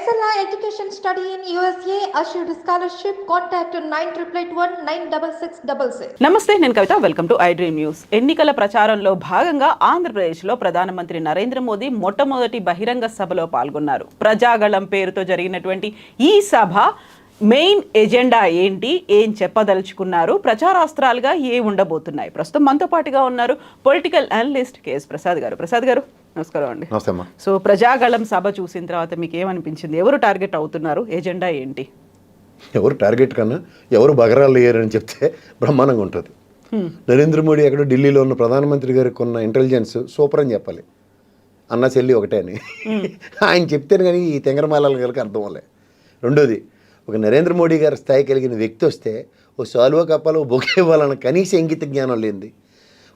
Excella Education Study in USA assured scholarship. Contact 9881 96666. నమస్తే నేను Kavitha welcome to I dream news ఎన్నికల ప్రచారంలో భాగంగా ఆంధ్రప్రదేశ్లో ప్రధానమంత్రి నరేంద్ర మోదీ మొట్టమొదటి బహిరంగ సభలో పాల్గొన్నారు ప్రజాగళం పేరుతో జరిగినటువంటి ఈ సభ మెయిన్ ఎజెండా ఏంటి? ఏం చెప్పదలుచుకున్నారు? ప్రచారాస్త్రాలుగా ఏ ఉండబోతున్నాయి? ప్రస్తుతం మనతో పాటుగా ఉన్నారు పొలిటికల్ అనలిస్ట్ కేఎస్ ప్రసాద్ గారు. ప్రసాద్ గారు నమస్కారం అండి. సో ప్రజాగళం సభ చూసిన తర్వాత మీకు ఏమనిపించింది? ఎవరు టార్గెట్ అవుతున్నారు? ఎజెండా ఏంటి? ఎవరు టార్గెట్ కన్నా ఎవరు బగరాలు లేరని చెప్తే బ్రహ్మాండంగా ఉంటుంది. నరేంద్ర మోడీ ఎక్కడో ఢిల్లీలో ఉన్న ప్రధానమంత్రి గారికి ఉన్న ఇంటెలిజెన్స్ సూపర్ అని చెప్పాలి. అన్న చెల్లి ఒకటే అని. ఆయన చెప్తేనే కానీ ఈ తెంగరమాల గారికి అర్థం అవ్వలే. రెండోది ఒక నరేంద్ర మోడీ గారి స్థాయి కలిగిన వ్యక్తి వస్తే ఓ సాల్వో కప్పాలో ఓ బొకే ఇవ్వాలన్న కనీస ఇంగిత జ్ఞానం లేనిది.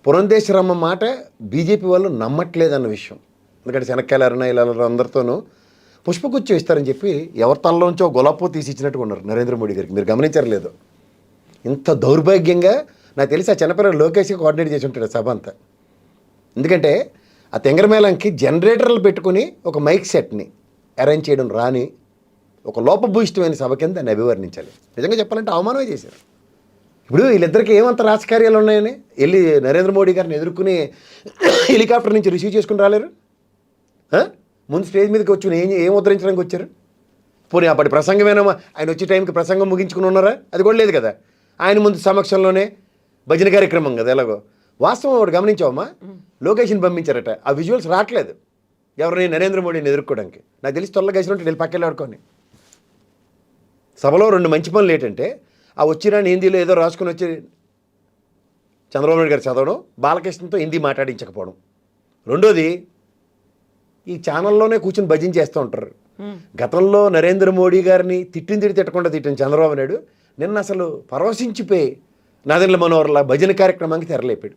పురంధేశ్వరమ్మ మాట బీజేపీ వాళ్ళు నమ్మట్లేదన్న విషయం. ఎందుకంటే శనక్కాయల అరుణ ఇలా అందరితోనూ పుష్పగుచ్చం ఇస్తారని చెప్పి ఎవరి తనలోంచో గులాపో తీసి ఇచ్చినట్టుగా ఉన్నారు నరేంద్ర మోడీ గారికి. మీరు గమనించారు ఇంత దౌర్భాగ్యంగా నాకు తెలిసి ఆ చిన్నపిల్లలు లోకేష్ కోఆర్డినేట్ చేసి ఉంటాడు సభ అంతా. ఎందుకంటే ఆ తెంగరమేళంకి జనరేటర్లు పెట్టుకుని ఒక మైక్ సెట్ని అరేంజ్ చేయడం రాని ఒక లోపభూయిష్టమైన సభ కింద దాన్ని అభివర్ణించాలి నిజంగా చెప్పాలంటే అవమానమే చేశారు. ఇప్పుడు వీళ్ళిద్దరికి ఏమంత రాజకార్యాలు ఉన్నాయని వెళ్ళి నరేంద్ర మోడీ గారిని ఎదుర్కొని హెలికాప్టర్ నుంచి రిసీవ్ చేసుకుని రాలేరు? ముందు స్టేజ్ మీదకి వచ్చి ఏం ఏం ఉద్ధరించడానికి వచ్చారు? పోనీ అప్పటి ప్రసంగమేనా? ఆయన వచ్చే టైంకి ప్రసంగం ముగించుకుని ఉన్నారా? అది కూడా లేదు కదా. ఆయన ముందు సమక్షంలోనే భజన కార్యక్రమం కదా ఎలాగో. వాస్తవం ఒకటి గమనించావమ్మా? లొకేషన్ పంపించారట. ఆ విజువల్స్ రావట్లేదు. ఎవరిని? నరేంద్ర మోడీని ఎదుర్కోవడానికి. నాకు తెలిసి త్వరలో గెలిచినట్టు వెళ్ళి పక్కన ఆడుకొని సభలో రెండు మంచి పనులు ఏంటంటే ఆ వచ్చిరాని హిందీలో ఏదో రాసుకుని వచ్చి చంద్రబాబు నాయుడు గారు చదవడం బాలకృష్ణతో హిందీ మాట్లాడించకపోవడం. రెండోది ఈ ఛానల్లోనే కూర్చుని భజన చేస్తూ ఉంటారు. గతంలో నరేంద్ర మోడీ గారిని తిట్టిన తిడి తిట్టకుండా తిట్టిన చంద్రబాబు నాయుడు నిన్న అసలు పరవశించిపోయి నాదెండ్ల మనోహర్లా భజన కార్యక్రమానికి తెరలేపాడు.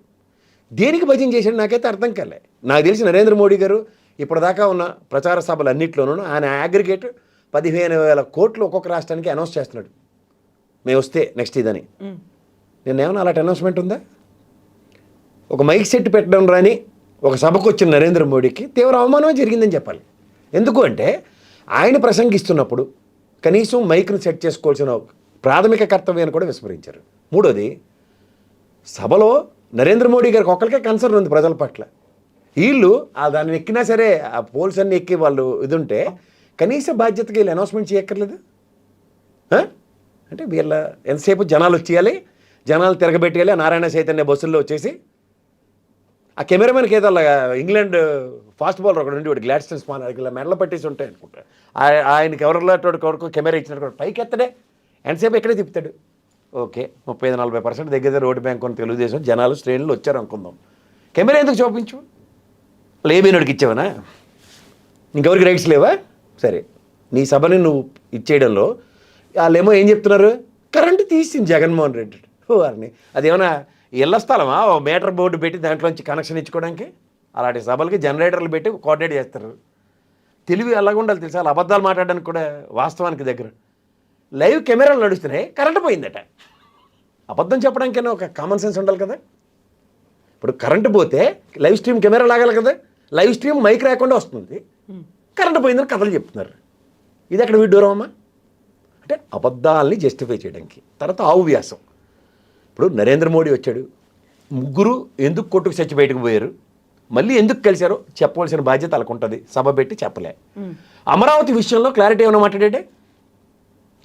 దేనికి భజన చేశాడు నాకైతే అర్థం కాలే. నాకు తెలిసి నరేంద్ర మోడీ గారు ఇప్పటిదాకా ఉన్న ప్రచార సభలు అన్నింటిలోనూ ఆయన అగ్రిగేట్ పదిహేను వేల కోట్లు ఒక్కొక్క రాష్ట్రానికి అనౌన్స్ చేస్తున్నాడు. మేము వస్తే నెక్స్ట్ ఇదని. నిన్న ఏమన్నా అలాంటి అనౌన్స్మెంట్ ఉందా? ఒక మైక్ సెట్ పెట్టడం రాని ఒక సభకు వచ్చిన నరేంద్ర మోడీకి తీవ్ర అవమానమే జరిగిందని చెప్పాలి. ఎందుకు అంటే ఆయన ప్రసంగిస్తున్నప్పుడు కనీసం మైక్ను సెట్ చేసుకోవాల్సిన ప్రాథమిక కర్తవ్యాన్ని కూడా విస్మరించారు. మూడోది సభలో నరేంద్ర మోడీ గారికి ఒక్కరికే కన్సర్న్ ఉంది ప్రజల పట్ల. వీళ్ళు ఆ దాన్ని ఎక్కినా సరే ఆ పోల్స్ అన్ని ఎక్కి వాళ్ళు ఇది ఉంటే కనీస బాధ్యతకి వీళ్ళు అనౌన్స్మెంట్ చేయక్కర్లేదు? అంటే వీళ్ళ ఎంతసేపు జనాలు వచ్చేయాలి జనాలు తిరగబెట్టేయాలి నారాయణ చైతన్య బస్సుల్లో వచ్చేసి. ఆ కెమెరామెన్కి ఏదో అలాగా ఇంగ్లాండ్ ఫాస్ట్ బౌలర్ ఒకటి ఉండి వాడు గ్లాడ్స్టన్ స్మాన్ ఇలా మెడలో పట్టేసి ఉంటాయి అనుకుంటా. ఆయనకి ఎవరిలో కొడుకు కెమెరా ఇచ్చినట్టు పైకి ఎత్తడే. ఎంతసేపు ఎక్కడే తిప్పుతాడు. ఓకే ముప్పై ఐదు నలభై పర్సెంట్ దగ్గర దగ్గర రోడ్డు బ్యాంక్ ఉన్న తెలుగుదేశం జనాలు శ్రేణులు వచ్చారు అనుకుందాం. కెమెరా ఎందుకు చూపించు? లేబీనోడికి ఇచ్చావనా ఇంకెవరికి రైట్స్ లేవా? సరే నీ సభని నువ్వు ఇచ్చేయడంలో వాళ్ళేమో ఏం చెప్తున్నారు? కరెంటు తీసింది జగన్మోహన్ రెడ్డి. ఓ వారిని అదేమన్నా ఇళ్ళ స్థలమా? ఓ మీటర్ బోర్డు పెట్టి దాంట్లోంచి కనెక్షన్ ఇచ్చుకోవడానికి? అలాంటి సభలకి జనరేటర్లు పెట్టి కోఆర్డినేట్ చేస్తారు. తెలివి అలాగ ఉండాలి తెలుసా? అలా అబద్ధాలు మాట్లాడడానికి కూడా వాస్తవానికి దగ్గర. లైవ్ కెమెరాలు నడుస్తున్నాయి కరెంటు పోయిందట. అబద్ధం చెప్పడానికైనా ఒక కామన్ సెన్స్ ఉండాలి కదా? ఇప్పుడు కరెంటు పోతే లైవ్ స్ట్రీమ్ కెమెరా లాగాలి కదా? లైవ్ స్ట్రీమ్ మైక్ రాకుండా వస్తుంది. కరెంటు పోయిందని కథలు చెప్తున్నారు. ఇది ఎక్కడ విడ్డూరం అమ్మా? అంటే అబద్ధాలని జస్టిఫై చేయడానికి. తర్వాత ఆవు వ్యాసం. ఇప్పుడు నరేంద్ర మోడీ వచ్చాడు. ముగ్గురు ఎందుకు కొట్టుకు చచ్చి బయటకు పోయారు? మళ్ళీ ఎందుకు కలిశారో చెప్పవలసిన బాధ్యత ఉంటుంది. సభ పెట్టి చెప్పలే. అమరావతి విషయంలో క్లారిటీ ఏమైనా మాట్లాడే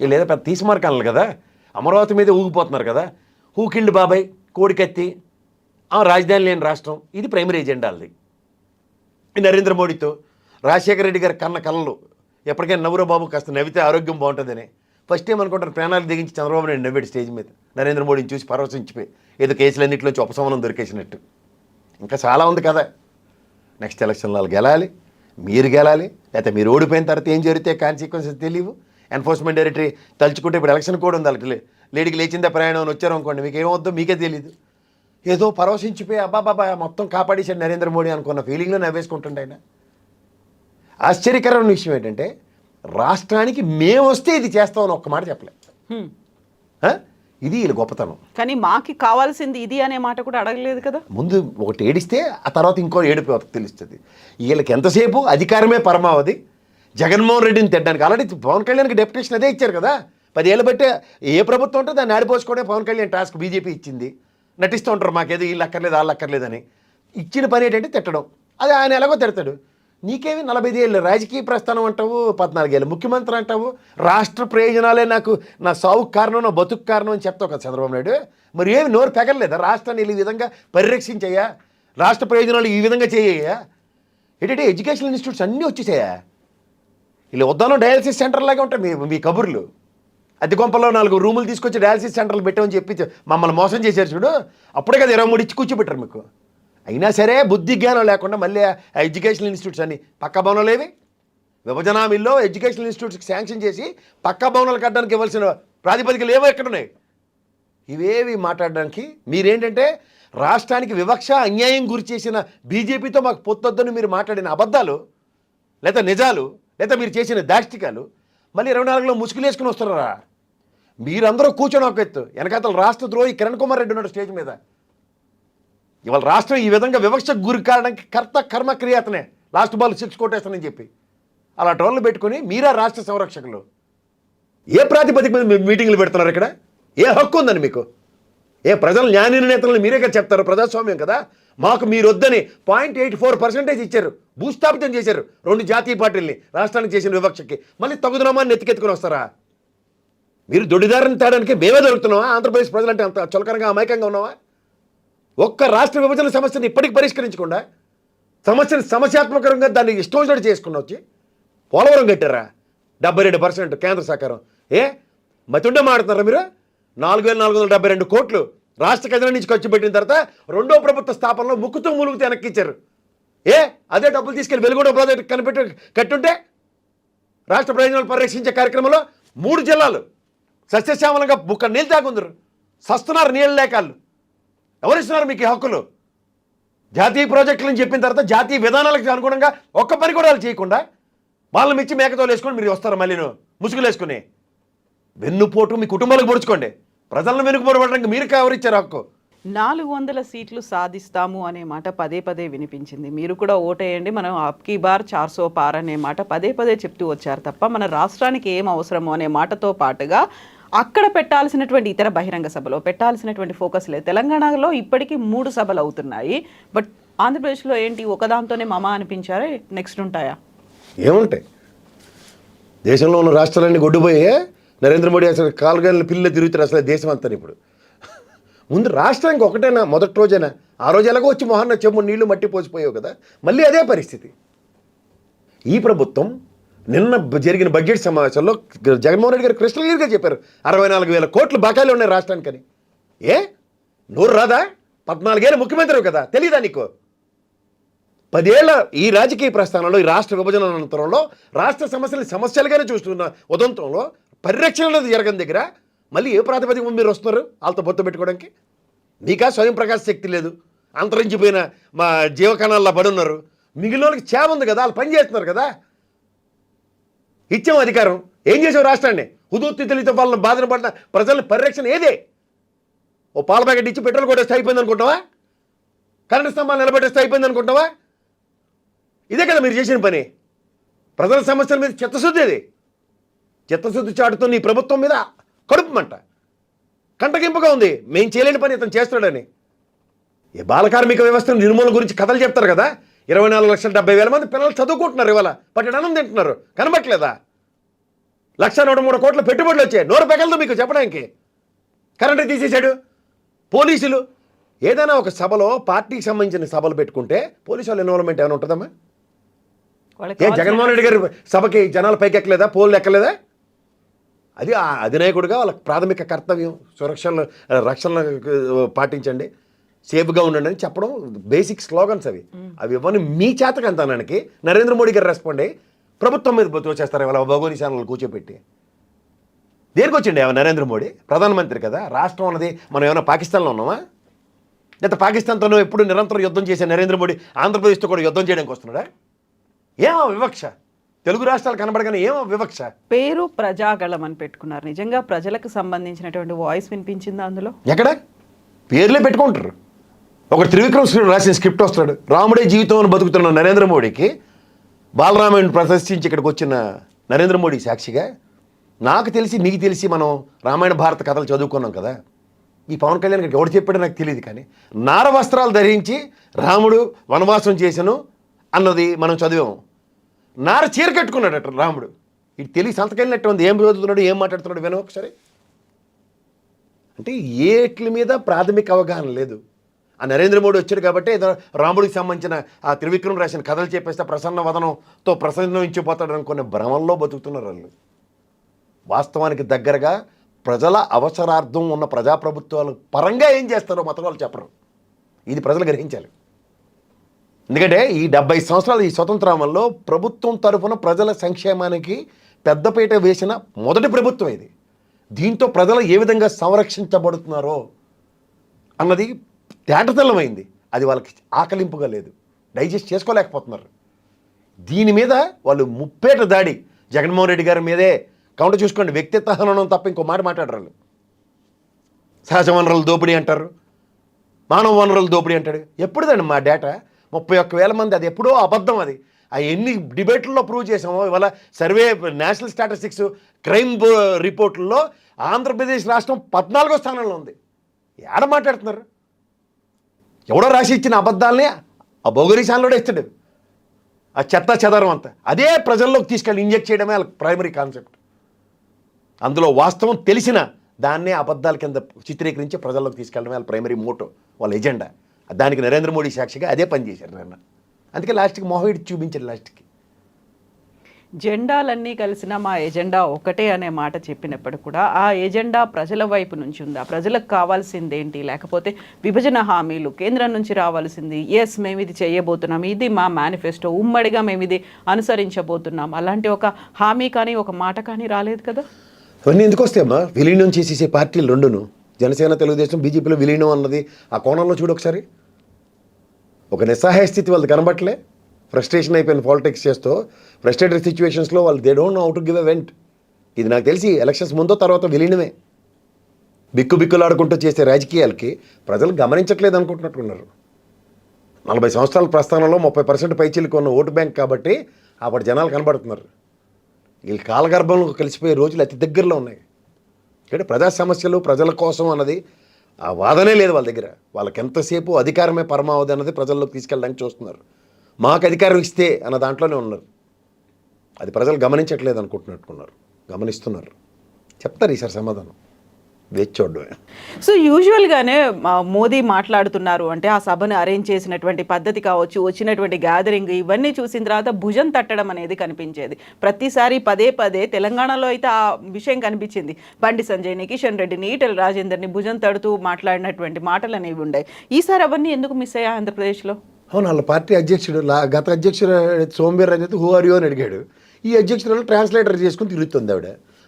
వీళ్ళు ఏదో పెద్ద తీసిమార్కాలి కదా? అమరావతి మీద ఊగిపోతున్నారు కదా? హూ కిల్డ్ బాబాయ్? కోడికత్తి ఆ రాజధాని లేని రాష్ట్రం. ఇది ప్రైమరీ ఎజెండా అది ఈ నరేంద్ర మోడీతో రాజశేఖర రెడ్డి గారి కన్న కళ్ళలు ఎప్పటికైనా నవ్వురబాబు కాస్త నవ్వితే ఆరోగ్యం బాగుంటుందని. ఫస్ట్ టైం అనుకుంటారు ప్రాణాలు దిగించి చంద్రబాబు నాయుడు నవ్వాడు స్టేజ్ మీద. నరేంద్ర మోడీని చూసి పరవశించిపోయి ఏదో కేసులన్నింటిలోంచి ఉపశమనం దొరికేసినట్టు. ఇంకా చాలా ఉంది కదా. నెక్స్ట్ ఎలక్షన్లో వాళ్ళు గెలాలి మీరు గెలాలి లేకపోతే మీరు ఓడిపోయిన తర్వాత ఏం జరిగితే కాన్సిక్వెన్సెస్ తెలియవు. ఎన్ఫోర్స్మెంట్ డైరెక్టరీ తలుచుకుంటే ఇప్పుడు ఎలక్షన్ కూడా ఉంది వాళ్ళకి లేడీకి లేచిందే ప్రయాణం వచ్చారు అనుకోండి మీకు ఏమవుద్దో మీకే తెలియదు ఏదో పరవశించిపోయి అబ్బాబాబా మొత్తం కాపాడేశాడు నరేంద్ర మోడీ అనుకున్న ఫీలింగ్లో నవ్వేసుకుంటుండే ఆయన. ఆశ్చర్యకరమైన విషయం ఏంటంటే రాష్ట్రానికి మేము వస్తే ఇది చేస్తామని ఒక్క మాట చెప్పలే. హ్మ్. ఆ? ఇది వీళ్ళ గొప్పతనం. కానీ మాకి కావాల్సింది ఇది అనే మాట కూడా అడగలేదు కదా. ముందు ఒకటి ఏడిస్తే ఆ తర్వాత ఇంకో ఏడుపు తెలుస్తుంది. వీళ్ళకి ఎంతసేపు అధికారమే పరమావధి. జగన్మోహన్ రెడ్డిని తిట్టడానికి ఆల్రెడీ పవన్ కళ్యాణ్కి డెప్యుటేషన్ అదే ఇచ్చారు కదా. పదేళ్ళు బట్టే ఏ ప్రభుత్వం ఉంటే దాన్ని ఆడిపోసుకోవడే పవన్ కళ్యాణ్ టాస్క్ బీజేపీ ఇచ్చింది. నటిస్తూ ఉంటారు మాకేదో వీళ్ళు అక్కర్లేదు వాళ్ళు అక్కర్లేదని. ఇచ్చిన పని ఏంటంటే తిట్టడం. అది ఆయన ఎలాగో తిడతాడు. నీకేమి నలభై ఏళ్ళు రాజకీయ ప్రస్థానం అంటావు పద్నాలుగేళ్ళు. ముఖ్యమంత్రి అంటావు రాష్ట్ర ప్రయోజనాలే నాకు నా సావుకు కారణం నా బతుకు కారణం అని చెప్తావు కదా చంద్రబాబు నాయుడు. మరి ఏమి నోరు పెగలలేదా రాష్ట్రాన్ని ఈ విధంగా పరిరక్షించయ్యా? రాష్ట్ర ప్రయోజనాలు ఈ విధంగా చేయయ్యా? ఏంటంటే ఎడ్యుకేషనల్ ఇన్స్టిట్యూట్స్ అన్నీ వచ్చేసాయా? వీళ్ళు వద్దాను డయాలసిస్ సెంటర్ లాగా ఉంటాయి మీ మీ కబుర్లు. అద్దె కొంపలో నాలుగు రూములు తీసుకొచ్చి డయాలసిస్ సెంటర్లు పెట్టామని చెప్పి మమ్మల్ని మోసం చేశారు చూడు. అప్పుడే కదా ఇరవై మూడు ఇచ్చి కూర్చోబెట్టారు మీకు. అయినా సరే బుద్ధి జ్ఞానం లేకుండా మళ్ళీ ఎడ్యుకేషనల్ ఇన్స్టిట్యూట్స్ అన్ని పక్క భవనాలు ఏవి? విభజన హామీల్లో ఎడ్యుకేషనల్ ఇన్స్టిట్యూట్స్కి శాంక్షన్ చేసి పక్క భవనాలు కట్టడానికి ఇవ్వాల్సిన ప్రాతిపదికలు ఏవో ఎక్కడ ఉన్నాయి ఇవేవి మాట్లాడడానికి? మీరేంటంటే రాష్ట్రానికి వివక్ష అన్యాయం గురి చేసిన బీజేపీతో మాకు పొత్తొద్దని మీరు మాట్లాడిన అబద్ధాలు లేదా నిజాలు లేదా మీరు చేసిన దాష్టికాలు మళ్ళీ ఇరవై నాలుగులో ముసుగులు వేసుకుని వస్తున్నారా? మీరందరూ కూర్చొని ఒక ఎత్తు. వెనకాతల రాష్ట్ర ద్రోహి కిరణ్ కుమార్ రెడ్డి ఉన్నాడు స్టేజ్ మీద. ఇవాళ రాష్ట్రం ఈ విధంగా వివక్షకు గురి కారణానికి కర్త కర్మ అతనే లాస్ట్ బాల్ సిక్స్ కొట్టేస్తానని చెప్పి. అలా టోన్లు పెట్టుకొని మీరా రాష్ట్ర సంరక్షకులు. ఏ ప్రాతిపదిక మీద మీ మీటింగ్లు పెడుతున్నారు ఇక్కడ? ఏ హక్కు ఉందని మీకు? ఏ ప్రజల న్యాయ నిర్ణేతలను మీరే కదా చెప్తారు? ప్రజాస్వామ్యం కదా? మాకు మీరు వద్దని పాయింట్ ఎయిట్ ఫోర్ పర్సెంటేజ్ ఇచ్చారు. భూస్థాపితం చేశారు రెండు జాతీయ పార్టీల్ని రాష్ట్రానికి చేసిన వివక్షకి. మళ్ళీ తగుదనామాన్ని ఎత్తికెత్తుకుని వస్తారా? మీరు దొడిదారిని తేడానికి మేమే దొరుకుతున్నావా ఆంధ్రప్రదేశ్ ప్రజలంటే అంత చులకనగా అమాయకంగా ఉన్నావా? ఒక్క రాష్ట్ర విభజన సమస్యను ఇప్పటికి పరిష్కరించకుండా సమస్యను సమస్యాత్మకంగా దాన్ని ఇష్టం వచ్చినట్టు చేసుకుని వచ్చి పోలవరం కట్టారా? డెబ్బై రెండు పర్సెంట్ కేంద్ర సహకారం. ఏ? మతుండే మాడుతున్నారా మీరు? నాలుగు వేల నాలుగు వందల డెబ్బై రెండు కోట్లు రాష్ట్ర ఖజానా నుంచి ఖర్చు పెట్టిన తర్వాత రెండో ప్రభుత్వ స్థాపనలో ముక్కుతూ ములుగుతూ వెనక్కిచ్చారు. ఏ? అదే డబ్బులు తీసుకెళ్ళి వెలుగుడ ప్రాజెక్టు కనిపెట్టి కట్టుంటే రాష్ట్ర ప్రయోజనాలు పరిరక్షించే కార్యక్రమంలో మూడు జిల్లాలు సస్యశ్యామలంగా బుక్క నీళ్ళు తాగుందరు. సస్తున్నారు నీళ్ళు లేకాళ్ళు ఎవరిస్తున్నారు మీకు ఈ హక్కులు? జాతీయ ప్రాజెక్టులను చెప్పిన తర్వాత జాతీయ విధానాలకు అనుగుణంగా ఒక్క పని కూడా వాళ్ళు చేయకుండా వాళ్ళని మిచ్చి మేకతో వేసుకొని మీరు వస్తారు మళ్ళీ ముసుగులు వేసుకుని. వెన్నుపోటు మీ కుటుంబాలకు పొడుచుకోండి. ప్రజలను వెనుకబడడానికి మీరు ఎవరిచ్చారు హక్కు? నాలుగు వందల సీట్లు సాధిస్తాము అనే మాట పదే పదే వినిపించింది. మీరు కూడా ఓటేయండి. మనం అప్కీ బార్ చార్సో పార్ అనే మాట పదే పదే చెప్తూ వచ్చారు తప్ప మన రాష్ట్రానికి ఏం అవసరము అనే మాటతో పాటుగా అక్కడ పెట్టాల్సినటువంటి ఇతర బహిరంగ సభలో పెట్టాల్సినటువంటి ఫోకస్ లేదు. తెలంగాణలో ఇప్పటికీ మూడు సభలు అవుతున్నాయి. బట్ ఆంధ్రప్రదేశ్లో ఏంటి? ఒకదాంతోనే మమ అనిపించారే? నెక్స్ట్ ఉంటాయా? ఏముంటాయి? దేశంలో ఉన్న రాష్ట్రాలన్నీ గొడ్డుపోయే నరేంద్ర మోడీ అసలు కాలుగల్ని పిల్లలు తిరుగుతారు అసలు దేశం అంతా ఇప్పుడు. ముందు రాష్ట్రానికి ఒకటేనా? మొదటి రోజేనా? ఆ రోజు ఎలాగో వచ్చి మొహన్న చెమ్ము నీళ్ళు మట్టి పోసిపోయావు కదా. మళ్ళీ అదే పరిస్థితి. ఈ ప్రభుత్వం నిన్న జరిగిన బడ్జెట్ సమావేశంలో జగన్మోహన్ రెడ్డి గారు కృష్ణగిరిగా చెప్పారు. అరవై నాలుగు వేల కోట్లు బకాయిలు ఉన్నాయి రాష్ట్రానికని ఏ? నూరు రాదా? పద్నాలుగేళ్ళు ముఖ్యమంత్రి కదా తెలియదా నీకు? పదేళ్ళ ఈ రాజకీయ ప్రస్థానంలో ఈ రాష్ట్ర విభజన అనంతరంలో రాష్ట్ర సమస్యలు సమస్యలుగానే చూస్తున్న ఉదంతంలో పరిరక్షణ జరగని దగ్గర మళ్ళీ ఏ ప్రాతిపదిక మీరు వస్తున్నారు వాళ్ళతో పొత్తు పెట్టుకోవడానికి? మీకా స్వయం ప్రకాశ శక్తి లేదు. అంతరించిపోయిన మా జీవకణాల్లో పడున్నారు. మిగిలిన వాళ్ళకి చేమ ఉంది కదా వాళ్ళు పని చేస్తున్నారు కదా. ఇచ్చాం అధికారం. ఏం చేసావు రాష్ట్రాన్ని? హుదూత్తి తెలియతో వాళ్ళని బాధన పడిన ప్రజల పరిరక్షణ ఏదే? ఓ పాల ప్యాకెట్ ఇచ్చి పెట్రోల్ కొట్టేస్తే అయిపోయింది అనుకుంటావా? కరెంటు స్తంభాలు నిలబెట్టేస్తే అయిపోయింది అనుకుంటావా? ఇదే కదా మీరు చేసిన పని. ప్రజల సమస్యల మీద చిత్తశుద్ధి అది చిత్తశుద్ధి చాటుతున్న ఈ ప్రభుత్వం మీద కడుపుమంట కంటగింపుగా ఉంది. మేం చేయలేని పని ఇతను చేస్తాడని ఈ బాలకార్మిక వ్యవస్థను నిర్మూలన గురించి కథలు చెప్తారు కదా? ఇరవై నాలుగు లక్షల డెబ్బై వేల మంది పిల్లలు చదువుకుంటున్నారు ఇవాళ. పట్టి అన్నం తింటున్నారు. కనబట్లేదా లక్ష నూట మూడు కోట్ల పెట్టుబడులు వచ్చాయి. నూరు పెగలదు మీకు చెప్పడానికి. కరెంటు తీసేశాడు. పోలీసులు. ఏదైనా ఒక సభలో పార్టీకి సంబంధించిన సభలు పెట్టుకుంటే పోలీసు వాళ్ళ ఇన్వాల్వ్మెంట్ ఏమైనా ఉంటుందమ్మా? ఏ జగన్మోహన్ రెడ్డి గారు సభకి జనాలు పైకి ఎక్కలేదా పోలు ఎక్కలేదా? అది ఆ అధినాయకుడిగా వాళ్ళకి ప్రాథమిక కర్తవ్యం. సురక్షణ రక్షణ పాటించండి. సేఫ్గా ఉండండి అని చెప్పడం బేసిక్ స్లోగన్స్ అవి. అవి ఇవ్వని మీ చేతకంతానానికి నరేంద్ర మోడీ గారు రెస్పాండ్ అయ్యి ప్రభుత్వం మీద తోచేస్తారు ఇవాళ భగోని ఛానల్ కూర్చోపెట్టి? దేనికి వచ్చిండి నరేంద్ర మోడీ? ప్రధానమంత్రి కదా రాష్ట్రం అన్నది మనం ఏమైనా పాకిస్తాన్లో ఉన్నామా? లేదా పాకిస్తాన్తోనూ ఎప్పుడు నిరంతరం యుద్ధం చేసే నరేంద్ర మోడీ ఆంధ్రప్రదేశ్తో కూడా యుద్ధం చేయడానికి వస్తున్నాడా? ఏమో వివక్ష. తెలుగు రాష్ట్రాలు కనబడగానే ఏమో వివక్ష. పేరు ప్రజాగళం అని పెట్టుకున్నారు. నిజంగా ప్రజలకు సంబంధించినటువంటి వాయిస్ వినిపించిందా అందులో? ఎక్కడ? పేర్లే పెట్టుకుంటారు. ఒక త్రివిక్రమ్ స్క్రిప్ట్ రాసిన స్క్రిప్ట్ వస్తాడు. రాముడే జీవితం బతుకుతున్న నరేంద్ర మోడీకి బాలరామాయణ ప్రదర్శించి ఇక్కడికి వచ్చిన నరేంద్ర మోడీ సాక్షిగా నాకు తెలిసి నీకు తెలిసి మనం రామాయణ భారత కథలు చదువుకున్నాం కదా. ఈ పవన్ కళ్యాణ్ గారికి ఎవడు చెప్పాడో నాకు తెలియదు కానీ నార వస్త్రాలు ధరించి రాముడు వనవాసం చేశాను అన్నది మనం చదివాము. నార చీర కట్టుకున్నాడట రాముడు. ఇది తెలియ సంతకెళ్ళినట్టు ఉంది. ఏం చదువుతున్నాడు ఏం మాట్లాడుతున్నాడు వినవు ఒకసారి? అంటే ఏట్ల మీద ప్రాథమిక అవగాహన లేదు. ఆ నరేంద్ర మోడీ వచ్చాడు కాబట్టి ఏదో రాముడికి సంబంధించిన ఆ త్రివిక్రమ్ రాసిన కథలు చెప్పేస్తే ప్రసన్న వదనంతో ప్రసన్నించిపోతాడు అనుకునే భ్రమంలో బతుకుతున్నారు వాళ్ళు. వాస్తవానికి దగ్గరగా ప్రజల అవసరార్థం ఉన్న ప్రజాప్రభుత్వాలు పరంగా ఏం చేస్తారో మత వాళ్ళు చెప్పరు. ఇది ప్రజలు గ్రహించాలి. ఎందుకంటే ఈ డెబ్బై సంవత్సరాలు ఈ స్వతంత్రంలో ప్రభుత్వం తరఫున ప్రజల సంక్షేమానికి పెద్దపీట వేసిన మొదటి ప్రభుత్వం ఇది. దీంతో ప్రజలు ఏ విధంగా సంరక్షించబడుతున్నారో అన్నది తేటతెల్లమైంది. అది వాళ్ళకి ఆకలింపుగా లేదు. డైజెస్ట్ చేసుకోలేకపోతున్నారు. దీని మీద వాళ్ళు ముప్పేట దాడి జగన్మోహన్ రెడ్డి గారి మీదే. కౌంటర్ చూసుకోండి. వ్యక్తిత్వ హననం తప్ప ఇంకో మాట మాట్లాడరు సహజ వనరుల దోపిడీ అంటారు. మానవ వనరుల దోపిడీ అంటాడు. ఎప్పుడుదండి మా డేటా? ముప్పై ఒక్క వేల మంది అది ఎప్పుడో అబద్ధం అది. ఆ ఎన్ని డిబేట్లలో ప్రూవ్ చేసామో ఇవాళ సర్వే నేషనల్ స్టాటిస్టిక్స్ క్రైమ్ రిపోర్టుల్లో ఆంధ్రప్రదేశ్ రాష్ట్రం పద్నాలుగో స్థానంలో ఉంది. ఏడ మాట్లాడుతున్నారు? ఎవడో రాసి ఇచ్చిన అబద్ధాలనే ఆ బొగరీశాలలో ఇస్తాడు. ఆ చెత్త చెదరం అంతా. అదే ప్రజల్లోకి తీసుకెళ్ళి ఇంజెక్ట్ చేయడమే వాళ్ళ ప్రైమరీ కాన్సెప్ట్ అందులో వాస్తవం తెలిసిన దాన్నే అబద్ధాల కింద చిత్రీకరించి ప్రజల్లోకి తీసుకెళ్ళడమే వాళ్ళ ప్రైమరీ మోటో వాళ్ళ ఎజెండా దానికి నరేంద్ర మోడీ సాక్షిగా అదే పనిచేశారు నిన్న. అందుకే లాస్ట్కి మొహం చూపించారు లాస్ట్కి జెండాలన్నీ కలిసిన మా ఎజెండా ఒకటే అనే మాట చెప్పినప్పుడు కూడా ఆ ఎజెండా ప్రజల వైపు నుంచి ఉందా? ప్రజలకు కావాల్సిందేంటి? లేకపోతే విభజన హామీలు కేంద్రం నుంచి రావాల్సింది? ఎస్ మేము ఇది చేయబోతున్నాం. ఇది మా మేనిఫెస్టో ఉమ్మడిగా మేము ఇది అనుసరించబోతున్నాం. అలాంటి ఒక హామీ కానీ ఒక మాట కానీ రాలేదు కదా? ఇవన్నీ ఎందుకు వస్తాయమ్మా విలీనం చేసేసే పార్టీలు రెండును. జనసేన తెలుగుదేశం బీజేపీలో విలీనం అన్నది ఆ కోణంలో చూడు ఒకసారి. ఒక నిస్సహాయ స్థితి వాళ్ళది కనబట్టలే. ఫ్రస్ట్రేషన్ అయిపోయిన పాలిటిక్స్ చేస్తూ ఫ్రస్ట్రేటెడ్ సిచ్యువేషన్స్లో వాళ్ళు they don't know how to give a vent ఇది నాకు తెలిసి ఎలక్షన్స్ ముందో తర్వాత విలీనమే. బిక్కు బిక్కులాడుకుంటూ చేసే రాజకీయాలకి ప్రజలు గమనించట్లేదు అనుకుంటున్నట్టున్నారు. నలభై సంవత్సరాల ప్రస్థానంలో ముప్పై పర్సెంట్ పైచీలకు ఉన్న ఓటు బ్యాంక్ కాబట్టి అప్పటి జనాలు కనబడుతున్నారు. వీళ్ళు కాలగర్భంలో కలిసిపోయే రోజులు అతి దగ్గరలో ఉన్నాయి. అంటే ప్రజా సమస్యలు ప్రజల కోసం అన్నది ఆ వాదనే లేదు వాళ్ళ దగ్గర. వాళ్ళకి ఎంతసేపు అధికారమే పరమావధి అన్నది ప్రజల్లోకి తీసుకెళ్ళడానికి చూస్తున్నారు. మాకు అధికారం ఇస్తే అన్న దాంట్లోనే ఉన్నారు. అది ప్రజలు గమనించట్లేదు అనుకుంటున్నట్టున్నారు. గమనిస్తున్నారు. చెప్తారు ఈసారి సమాధానం. వేచి చూడడమే. సో యూజువల్గానే మోదీ మాట్లాడుతున్నారు. అంటే ఆ సభను అరేంజ్ చేసినటువంటి పద్ధతి కావచ్చు వచ్చినటువంటి గ్యాదరింగ్ ఇవన్నీ చూసిన తర్వాత భుజం తట్టడం అనేది కనిపించేది. ప్రతిసారి పదే పదే తెలంగాణలో అయితే ఆ విషయం కనిపించింది. బండి సంజయ్ని కిషన్ రెడ్డిని ఈటెల రాజేందర్ని భుజం తడుతూ మాట్లాడినటువంటి మాటలు అనేవి ఉన్నాయి ఈసారి అవన్నీ ఎందుకు మిస్ అయ్యా ఆంధ్రప్రదేశ్లో? అవును వాళ్ళ పార్టీ అధ్యక్షుడు గత అధ్యక్షుడు సోమవీర్ అయితే హూ ఆర్ యూ అని అడిగాడు. ఈ అధ్యక్షుడు ట్రాన్స్లేటర్ చేసుకుని తిరుగుతుంది ఆవిడ.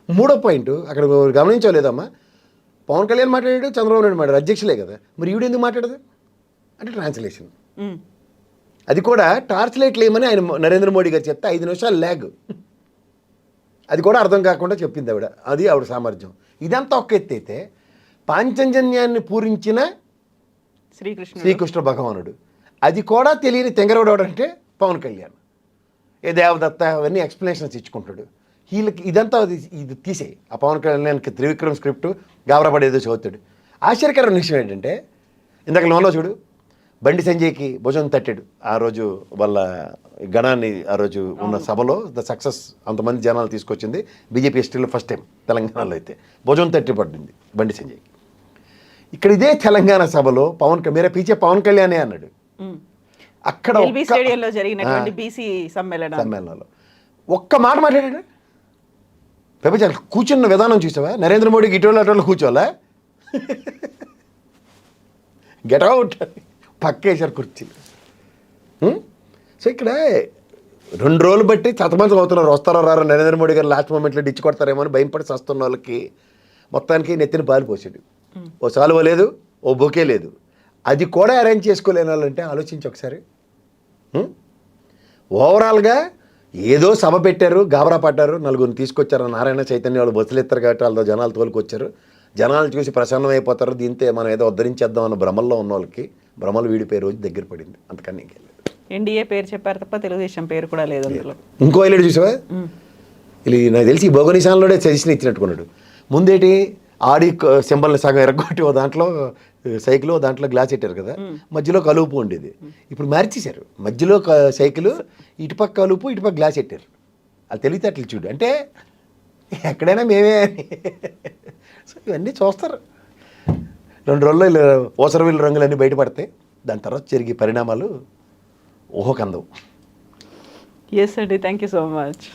మూడో పాయింట్ అక్కడ గమనించలేదమ్మా. పవన్ కళ్యాణ్ మాట్లాడాడు చంద్రబాబు నాయుడు మాట్లాడాడు అధ్యక్షులే కదా. మరి ఈవిడ ఎందుకు మాట్లాడదు? అంటే ట్రాన్స్లేషన్. అది కూడా టార్చ్ లైట్లు ఏమని ఆయన నరేంద్ర మోడీ గారు చెప్తే ఐదు నిమిషాలు ల్యాగ్ అది కూడా అర్థం కాకుండా చెప్పింది ఆవిడ. అది ఆవిడ సామర్థ్యం. ఇదంతా ఒక్క ఎత్తు అయితే పాంచజన్యాన్ని పూరించిన శ్రీకృష్ణుడు. శ్రీకృష్ణ భగవానుడు. అది కూడా తెలియని తెంగరవడు అంటే పవన్ కళ్యాణ్. ఏ దేవదత్త అవన్నీ ఎక్స్ప్లెనేషన్స్ ఇచ్చుకుంటాడు. వీళ్ళకి ఇదంతా ఇది తీసేయి. ఆ పవన్ కళ్యాణ్కి త్రివిక్రమ్ స్క్రిప్ట్ గాబరపడేదో చదువుతాడు. ఆశ్చర్యకరమైన విషయం ఏంటంటే ఇందాక లోన్లో చూడు బండి సంజయ్కి భుజం తట్టాడు. ఆ రోజు వాళ్ళ గణాన్ని ఆ రోజు ఉన్న సభలో ద సక్సెస్ అంతమంది జనాలు తీసుకొచ్చింది. బీజేపీ హిస్టరీలో ఫస్ట్ టైం తెలంగాణలో అయితే. భుజం తట్టి పడింది బండి సంజయ్కి. ఇక్కడ ఇదే తెలంగాణ సభలో పవన్ మీరే పీచే పవన్ కళ్యాణే అన్నాడు. అక్కడ స్టేడియంలో జరిగినటువంటి బీసీ సమ్మేళనం సమ్మేళనంలో. ఒక్క మాట మాట్లాడాడు. ప్రపంచ కూర్చున్న విధానం చూసావా? నరేంద్ర మోడీకి ఇటువంటి అటువంటి కూర్చోవాలా? గెట్ అవుట్ పక్కేశారు కుర్చీలు? సో ఇక్కడ రెండు రోజులు బట్టి చతమంతం అవుతున్నారు. వస్తారో రారో నరేంద్ర మోడీ గారు లాస్ట్ మూమెంట్లో డిచ్చి కొడతారేమో అని భయపడి చస్తున్న వాళ్ళకి మొత్తానికి నెత్తిన పాలు పోసాడు. ఓ సాలువ లేదు ఓ బొకే లేదు. అది కూడా అరేంజ్ చేసుకోలేని వాళ్ళంటే ఆలోచించి ఒకసారి? ఓవరాల్గా ఏదో సభ పెట్టారు గాబరా పడ్డారు నలుగురిని తీసుకొచ్చారు. నారాయణ చైతన్య వాళ్ళు బస్సులు ఎత్తారు కాబట్టి వాళ్ళతో జనాలు తోలుకొచ్చారు. జనాలు చూసి ప్రసన్నం అయిపోతారు. దీంతో మనం ఏదో ఉద్ధరించేద్దాం అన్న భ్రమల్లో ఉన్న వాళ్ళకి భ్రమలు వీడిపోయే రోజు దగ్గర పడింది. అంతకన్నా ఇంకేం లేదు. ఎన్డీఏ పేరు చెప్పారు తప్ప తెలుగుదేశం పేరు కూడా లేదు ఇంకో హైలైట్ చూసావా? ఇది నాకు తెలిసి భోగనిశానంలోనే సజెషన్ ఇచ్చినట్టుకున్నాడు. ముందేటి? ఆడి సింబల్ని సగం ఎరగొట్టి ఓ దాంట్లో సైకిల్ ఓ దాంట్లో గ్లాస్ పెట్టారు కదా మధ్యలో కలుపు ఉండేది. ఇప్పుడు మార్చేశారు. మధ్యలో సైకిల్ ఇటుపక్క కలుపు ఇటుపక్క గ్లాస్ పెట్టారు అది తెలివితేటలు చూడు. అంటే ఎక్కడైనా మేమే సో ఇవన్నీ చూస్తారు. రెండు రోజుల్లో ఇలా ఓసరవిల్లు రంగులన్నీ బయటపడతాయి. దాని తర్వాత జరిగే పరిణామాలు ఊహకందవు ఎస్ అండి థ్యాంక్ యూ సో మచ్